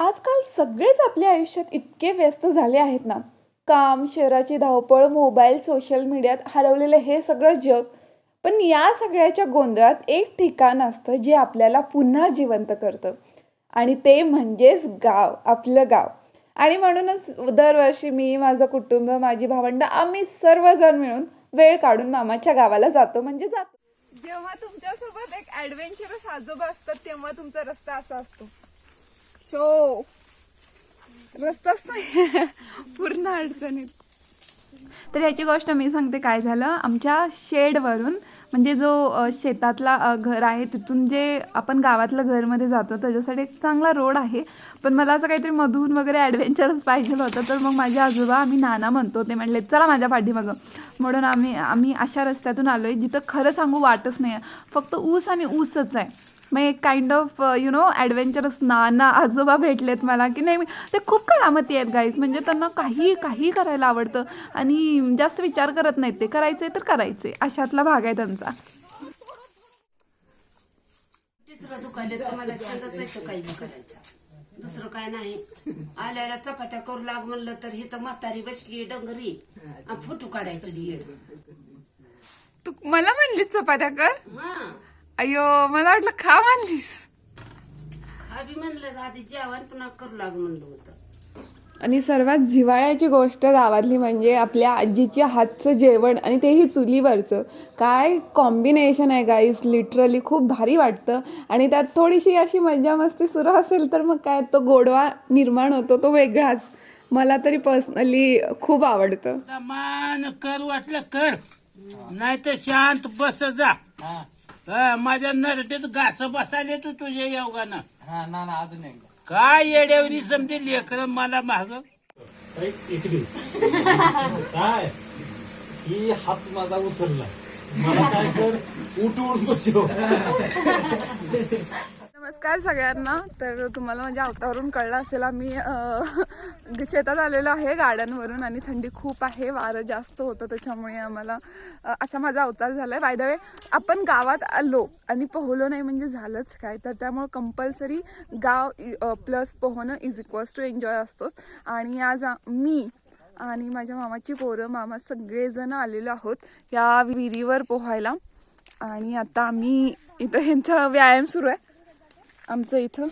आजकाल सगळेच आपल्या आयुष्यात इतके व्यस्त झाले आहेत ना. काम शहराची धावपळ मोबाईल सोशल मीडियात हरवलेलं हे सगळं जग. पण या सगळ्याच्या गोंधळात एक ठिकाण असतं जे आपल्याला पुन्हा जिवंत करतं. आणि ते म्हणजेच गाव आपलं गाव. आणि म्हणूनच दरवर्षी मी माझं कुटुंब माझी भावंड आम्ही सर्वजण मिळून वेळ काढून मामाच्या गावाला जातो. म्हणजे जातो. जेव्हा तुमच्यासोबत एक ॲडव्हेंचरस आजोबा असतात तेव्हा तुमचा रस्ता असा असतो. शो. रस्ताच नाही. पूर्ण अडचणीत. तर याची गोष्ट मी सांगते काय झालं? आमच्या शेडवरून म्हणजे जो शेतातला घर आहे तिथून जे आपण गावातलं घरमध्ये जातो त्याच्यासाठी एक चांगला रोड आहे. पण मला असं काहीतरी मधून वगैरे ॲडव्हेंचरच पाहिजे होतं तर मग माझे आजोबा आम्ही नाना म्हणतो ते म्हणले चला माझ्या पाठीमागं. म्हणून आम्ही आम्ही अशा रस्त्यातून आलो आहे जिथं खरं सांगू वाटच नाही आहे फक्त ऊस आणि ऊसच आहे. मग एक kind of you know adventurous नाना आजोबा भेटलेत मला की नाही ते खूप करामती आहेत गाईज म्हणजे त्यांना काही काही करायला आवडतं आणि जास्त विचार करत नाहीत ते. करायचे तर करायचे अशातला भाग आहे त्यांचा. दुसरं काय नाही. आल्याला चपात्या करू लाग म्हणलं तर ही तर म्हातारी बसली डंगरी. आणि फोटो काढायचं दीड तू मला म्हणलीस चपात्या कर? हा. अयो मला वाटलं खा म्हणलीस. खा बी म्हणलं आधी जेवण पुन्हा करू लाग म्हणलं होतं. आणि सर्वात जिव्हाळ्याची गोष्ट गावातली म्हणजे आपल्या आजीच्या हातचं जेवण आणि तेही चुलीवरचं. काय कॉम्बिनेशन आहे गाईस लिटरली खूप भारी वाटतं. आणि त्यात थोडीशी अशी मजा मस्ती सुरू असेल तर मग काय तो गोडवा निर्माण होतो तो वेगळाच. मला तरी पर्सनली खूप आवडतं. मान कर वाटलं कर. नाही तर शांत बस जा. हा, माझ्या नरटेत घास बसायला तू तुझ्या योगानं. हा ना ना अजून एकदा. काय येड्यावरी समजे लेकर मला माग? इकडे. काय? ही हात माझा उचलला. मला काय कर? उठून बसव. नमस्कार सगळ्यांना. तर तुम्हाला माझ्या अवतावरून कळलं असेल आम्ही शेतात आलेलो आहे गार्डनवरून आणि थंडी खूप आहे वारं जास्त होतं त्याच्यामुळे आम्हाला असा माझा अवतार झाला आहे बाय वे आपण गावात आलो आणि पोहलो नाही म्हणजे झालंच काय. तर त्यामुळं कंपल्सरी गाव प्लस पोहणं इज इक्वल्स टू एन्जॉय असतोच. आणि आज मी आणि माझ्या मामाची पोरं मामा सगळेजण आलेलो आहोत या विहिरीवर पोहायला. आणि आता आम्ही इथं ह्यांचा व्यायाम सुरू आहे. आमचं इथं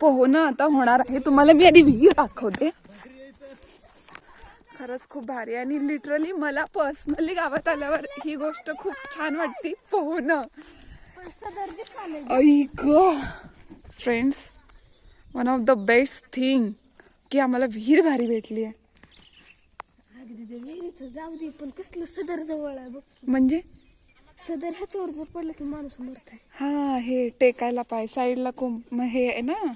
पोहणं आता होणार आहे. तुम्हाला मी आधी विहीर दाखवते. खरंच खूप भारी आणि लिटरली मला पर्सनली गावात आल्यावर ही गोष्ट खूप छान वाटते पोहणं. ऐक friends one of the best thing की आम्हाला विहीर भारी भेटली आहे जाऊ दे पण कसलं सदर जवळ आहे म्हणजे? सदर ह्याच्यावर जर पडलं की माणूस मरत आहे. हा हे टेकायला पाय साईडला कोंब मग हे आहे ना?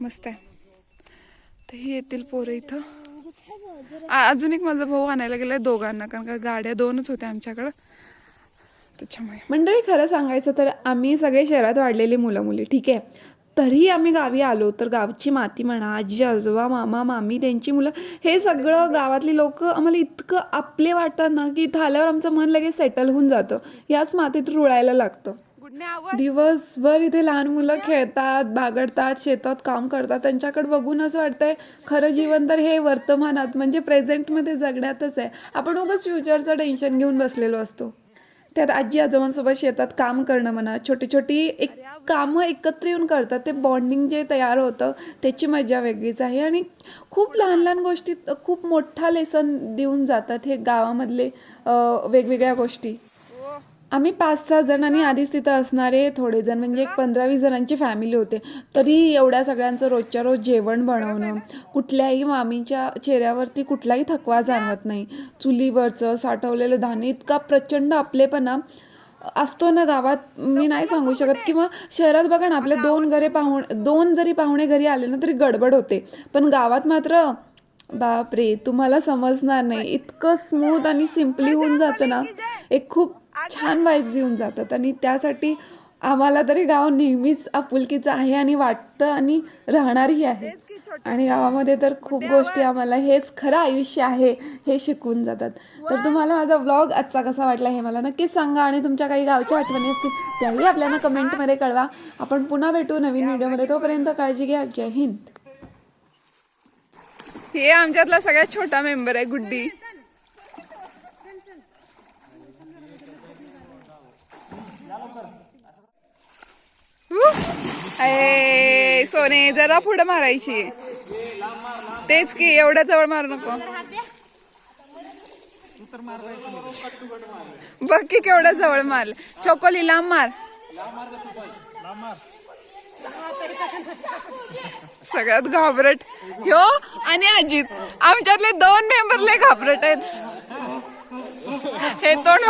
मस्त आहे. तर ही येतील पोरं इथं. आ- अजून एक माझा भाऊ आणायला गेलाय दोघांना कारण का गाड्या दोनच होत्या आमच्याकडं. त्याच्यामुळे मंडळी खरं सांगायचं तर आम्ही सगळे शहरात वाढलेली मुलं मुली ठीक आहे? तरी आम्ही गावी आलो तर गावची माती म्हणा आजी आजोबा मामा मामी त्यांची मुलं हे सगळं गावातली लोक आम्हाला इतकं आपले वाटतात ना की इथं आल्यावर आमचं मन लगेच सेटल होऊन जातं. याच मातीत रुळायला लागतं. दिवसभर इथे लहान मुलं खेळतात बागडतात शेतात काम करतात. त्यांच्याकडे बघून असं वाटतंय खरं जीवन तर हे वर्तमानात म्हणजे प्रेझेंटमध्ये जगण्यातच आहे. आपण उगाच फ्युचरचं टेन्शन घेऊन बसलेलो असतो. त्यात आजी आजोबांसोबत शेतात काम करणं म्हणा छोटी छोटी एक कामं एकत्र येऊन करतात. ते बॉन्डिंग जे तयार होतं त्याची मजा वेगळीच आहे. आणि खूप लहान लहान गोष्टीत खूप मोठा लेसन देऊन जातात हे गावामधले वेगवेगळ्या गोष्टी. आम्ही पाच सहा जण आणि आधीच तिथं असणारे थोडे जण म्हणजे एक पंधरा वीस जणांची फॅमिली होते. तरी एवढ्या सगळ्यांचं रोजच्या रोज जेवण बनवणं कुठल्याही मामीच्या चेहऱ्यावरती कुठलाही थकवा जाणवत नाही. चुलीवरचं साठवलेलं धान्य इतका प्रचंड आपलेपणा असतो ना गावात मी नाही सांगू शकत. किंवा शहरात बघा ना आपले दोन घरे पाहुणे दोन जरी पाहुणे घरी आले ना तरी गडबड होते. पण गावात मात्र बापरे तुम्हाला समजणार नाही. इतकं स्मूथ आणि सिम्पली होऊन जातं ना. एक खूप छान वाईब्स येऊन जातात. आणि त्यासाठी आम्हाला तरी गाव नेहमीच आपुलकीचं आहे आणि वाटतं आणि राहणारही आहे. आणि गावामध्ये तर खूप गोष्टी आम्हाला हेच खरं आयुष्य आहे हे शिकवून जातात. तर तुम्हाला माझा व्लॉग आजचा कसा वाटला हे मला नक्कीच सांगा आणि तुमच्या काही गावच्या आठवणी असतील त्याही आपल्याला कमेंटमध्ये कळवा. आपण पुन्हा भेटू नवीन व्हिडिओमध्ये तोपर्यंत काळजी घ्या. जय हिंद. हे आमच्यातला सगळ्यात छोटा मेंबर आहे गुड्डी. अरे सोने जरा पुढे मारायची. तेच की एवढ्या जवळ मारू नको. बघ की केवढ्या जवळ मार चोकोली लांब मार. सगळ्यात घाबरट. ह्यो आणि अजित. आमच्यातले दोन मेंबर लय घाबरट आहेत. हे तोंड